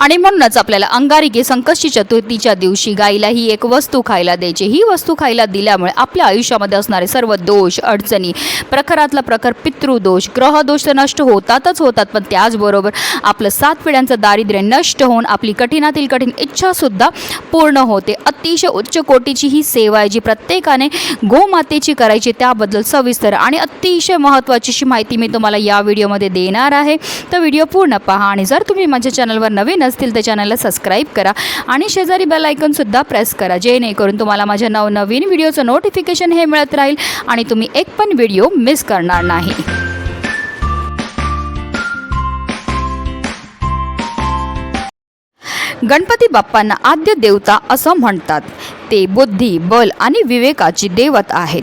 आणि म्हणूनच आपल्याला अंगारिके संकष्टी चतुर्थीच्या दिवशी गाईला ही एक वस्तू खायला द्यायची. ही वस्तू खायला दिल्यामुळे आपल्या आयुष्यामध्ये असणारे सर्व दोष अडचणी प्रखरातला प्रखर पितृदोष ग्रहदोष तर नष्ट होतातच होतात पण त्याचबरोबर आपलं सात पिढ्यांचं दारिद्र्य नष्ट होऊन आपली कठीणातील कठीण इच्छासुद्धा पूर्ण होते. अतिशय उच्च कोटीची ही सेवा आहे जी प्रत्येकाने गोमातेची करायची त्याबद्दल सविस्तर आणि अतिशय महत्त्वाची अशी माहिती मी तुम्हाला या व्हिडिओमध्ये देणार आहे. तर व्हिडिओ पूर्ण पहा आणि जर तुम्ही माझ्या चॅनलवर नवीन असतील तर चॅनलला सबस्क्राईब करा. आणि शेजारी बेल आयकनसुद्धा प्रेस करा. जेणेकरून तुम्हाला माझ्या नवनवीन व्हिडिओचं नोटिफिकेशन हे मिळत राहील आणि तुम्ही एक पण व्हिडिओ मिस करणार नाही. गणपती बाप्पांना आद्य देवता असं म्हणतात. ते बुद्धी बल आणि विवेकाची देवत आहेत.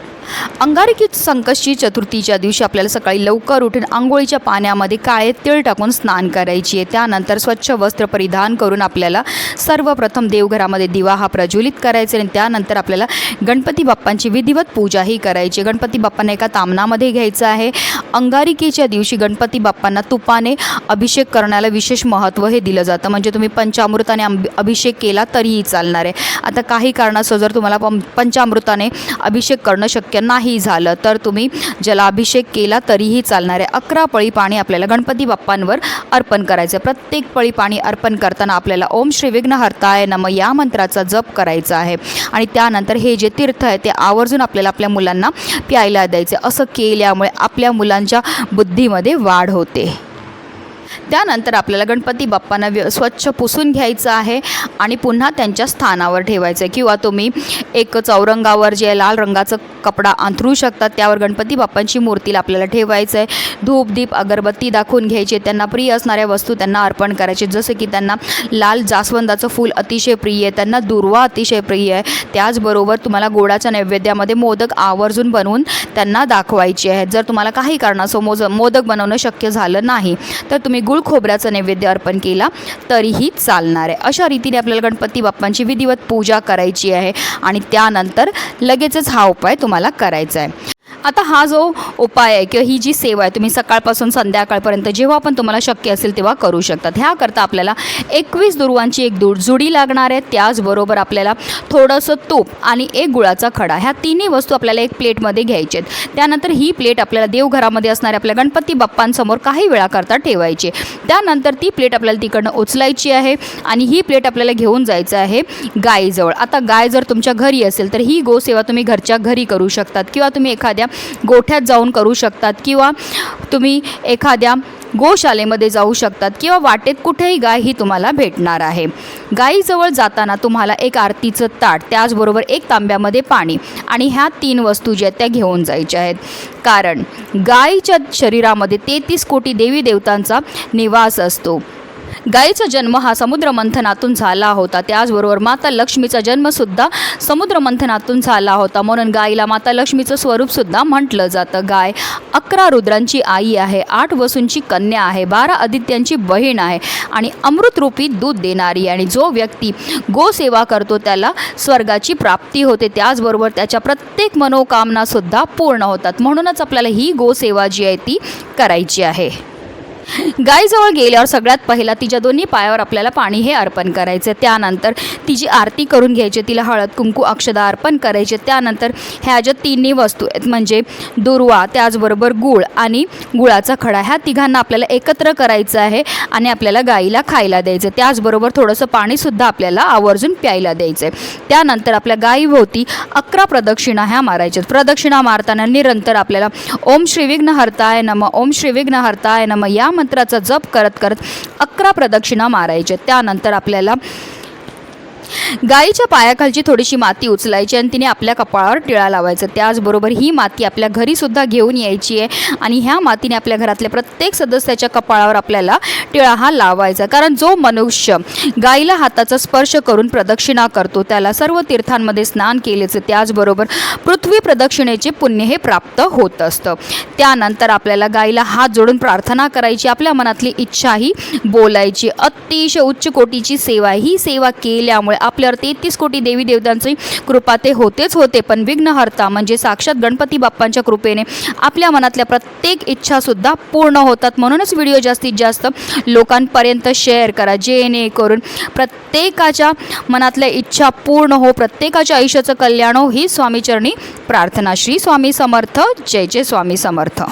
अंगारकी संकष्टी चतुर्थीच्या दिवशी आपल्याला सकाळी लवकर उठून आंघोळीच्या पाण्यामध्ये काळे तीळ टाकून स्नान करायची आहे. त्यानंतर स्वच्छ वस्त्र परिधान करून आपल्याला सर्वप्रथम देवघरामध्ये दिवा हा प्रज्वलित करायचा आणि त्यानंतर आपल्याला गणपती बाप्पांची विधिवत पूजाही करायची गणपती बाप्पांना एका तामनामध्ये घ्यायचं आहे. अंगारिकेच्या दिवशी गणपती बाप्पांना तुपाने अभिषेक करण्याला विशेष महत्त्व हे दिलं जातं. म्हणजे तुम्ही पंचामृताने अभिषेक केला तरीही चालणार आहे. आता काही कारणास्तव जर तुम्हाला पंचामृताने अभिषेक करणं शक्य नाही झालं. तर तुम्ही जलाभिषेक केला तरीही चालणारे अकरा पळी पाणी आपल्याला गणपती बाप्पांवर अर्पण करायचं आहे. प्रत्येक पळी पाणी अर्पण करताना आपल्याला ओम श्री विघ्नहर्ताय नम या मंत्राचा जप करायचा आहे. आणि त्यानंतर हे जे तीर्थ आहे ते आवर्जून आपल्याला आपल्या मुलांना प्यायला द्यायचे असं केल्यामुळे आपल्या मुलांच्या बुद्धीमध्ये वाढ होते. त्यानंतर आपल्याला गणपती बाप्पांना व्य स्वच्छ पुसून घ्यायचं आहे आणि पुन्हा त्यांच्या स्थानावर ठेवायचं आहे किंवा तुम्ही एक चौरंगावर जे लाल रंगाचं कपडा अंथरू शकतात. त्यावर गणपती बाप्पांची मूर्तीला आपल्याला ठेवायचं आहे. धूप दीप अगरबत्ती दाखवून घ्यायचे त्यांना प्रिय असणाऱ्या वस्तू त्यांना अर्पण करायचे जसं की त्यांना लाल जास्वंदाचं फूल अतिशय प्रिय आहे. त्यांना दुर्वा अतिशय प्रिय आहे. त्याचबरोबर तुम्हाला गोडाच्या नैवेद्यामध्ये मोदक आवर्जून बनवून त्यांना दाखवायचे आहेत. जर तुम्हाला काही कारणासो मोज मोदक बनवणं शक्य झालं नाही तर तुम्ही गुळ खोबऱ्याचं नैवेद्य अर्पण केला तरीही चालणार आहे. अशा रीतीने आपल्याला गणपती बाप्पांची विधिवत पूजा करायची आहे. आणि त्यानंतर लगेचच हा उपाय तुम्हाला मला करायचं आहे. आता हा जो उपाय आहे किंवा ही जी सेवा आहे तुम्ही सकाळपासून संध्याकाळपर्यंत जेव्हा पण तुम्हाला शक्य असेल तेव्हा करू शकतात. ह्याकरता आपल्याला एकवीस दुर्वांची एक दूर जुडी लागणार आहे. त्याचबरोबर आपल्याला थोडंसं तूप आणि एक गुळाचा खडा ह्या तिन्ही वस्तू आपल्याला एक प्लेटमध्ये घ्यायचे आहेत. त्यानंतर ही प्लेट आपल्याला देवघरामध्ये असणाऱ्या आपल्या गणपती बाप्पांसमोर काही वेळाकरता ठेवायची आहे. त्यानंतर ती प्लेट आपल्याला तिकडनं उचलायची आहे आणि ही प्लेट आपल्याला घेऊन जायचं आहे गायीजवळ. आता गाय जर तुमच्या घरी असेल तर ही गोसेवा तुम्ही घरच्या घरी करू शकतात किंवा तुम्ही एखाद्या गोठ्यात जाऊन करू शकतात किंवा तुम्ही एखाद्या गोशालेमध्ये जाऊ शकतात किंवा वाटेत कुठेही गाय ही तुम्हाला भेटणार आहे. गायीजवळ जाताना तुम्हाला एक आरतीचं ताट त्याचबरोबर एक तांब्यामध्ये पाणी आणि ह्या तीन वस्तू ज्या त्या घेऊन जायच्या आहेत. कारण गायीच्या शरीरामध्ये तेहतीस कोटी देवी देवतांचा निवास असतो. गायीचा जन्म हा समुद्र मंथनातून झाला होता. त्याचबरोबर माता लक्ष्मीचा जन्मसुद्धा समुद्र मंथनातून झाला होता. म्हणून गायीला माता लक्ष्मीचं स्वरूपसुद्धा म्हटलं जातं. गाय अकरा रुद्रांची आई आहे आठ वसूंची कन्या आहे बारा आदित्यांची बहीण आहे आणि अमृतरूपी दूध देणारी आणि जो व्यक्ती गोसेवा करतो त्याला स्वर्गाची प्राप्ती होते. त्याचबरोबर त्याच्या प्रत्येक मनोकामनासुद्धा पूर्ण होतात. म्हणूनच आपल्याला ही गोसेवा जी आहे ती करायची आहे. गायजवळ गेल्यावर सगळ्यात पहिला तिच्या दोन्ही पायावर आपल्याला पाणी हे अर्पण करायचं. त्यानंतर तिची आरती करून घ्यायची तिला हळद कुंकू अक्षदा अर्पण करायचे. त्यानंतर ह्या ज्या तिन्ही वस्तू आहेत म्हणजे दुर्वा त्याचबरोबर गुळ आणि गुळाचा खडा ह्या तिघांना आपल्याला एकत्र करायचं आहे आणि आपल्याला गाईला खायला द्यायचं त्याचबरोबर थोडंसं पाणीसुद्धा आपल्याला आवर्जून प्यायला द्यायचं आहे. त्यानंतर आपल्या गायीभोवती अकरा प्रदक्षिणा ह्या मारायच्यात प्रदक्षिणा मारताना निरंतर आपल्याला ओम श्रीविघ्न हरताय नम ओम श्रीविघ्न हरताय नम या मंत्राचा जप करत करत अकरा प्रदक्षिणा मारायचे. त्यानंतर आपल्याला गाईच्या पायाखालची थोडीशी माती उचलायची आणि तिने आपल्या कपाळावर टिळा लावायचा. त्याचबरोबर ही माती आपल्या घरीसुद्धा घेऊन यायची आहे आणि ह्या मातीने आपल्या घरातल्या प्रत्येक सदस्याच्या कपाळावर आपल्याला टिळा हा लावायचा. कारण जो मनुष्य गाईला हाताचा स्पर्श करून प्रदक्षिणा करतो त्याला सर्व तीर्थांमध्ये स्नान केल्याचं त्याचबरोबर पृथ्वी प्रदक्षिणेचे पुण्य हे प्राप्त होत असतं. त्यानंतर आपल्याला गाईला हात जोडून प्रार्थना करायची आपल्या मनातली इच्छाही बोलायची. अतिशय उच्च कोटीची सेवा ही सेवा केल्यामुळे आपल्यावर तेहतीस कोटी देवी देवतांची कृपा ते होतेच होते. पण विघ्नहर्ता म्हणजे साक्षात गणपती बाप्पांच्या कृपेने आपल्या मनातल्या प्रत्येक इच्छासुद्धा पूर्ण होतात. म्हणूनच व्हिडिओ जास्तीत जास्त लोकांपर्यंत शेअर करा. जेणेकरून प्रत्येकाच्या मनातल्या इच्छा पूर्ण हो प्रत्येकाच्या आयुष्याचं कल्याण हो ही स्वामीचरणी प्रार्थना. श्री स्वामी समर्थ. जय जय स्वामी समर्थ.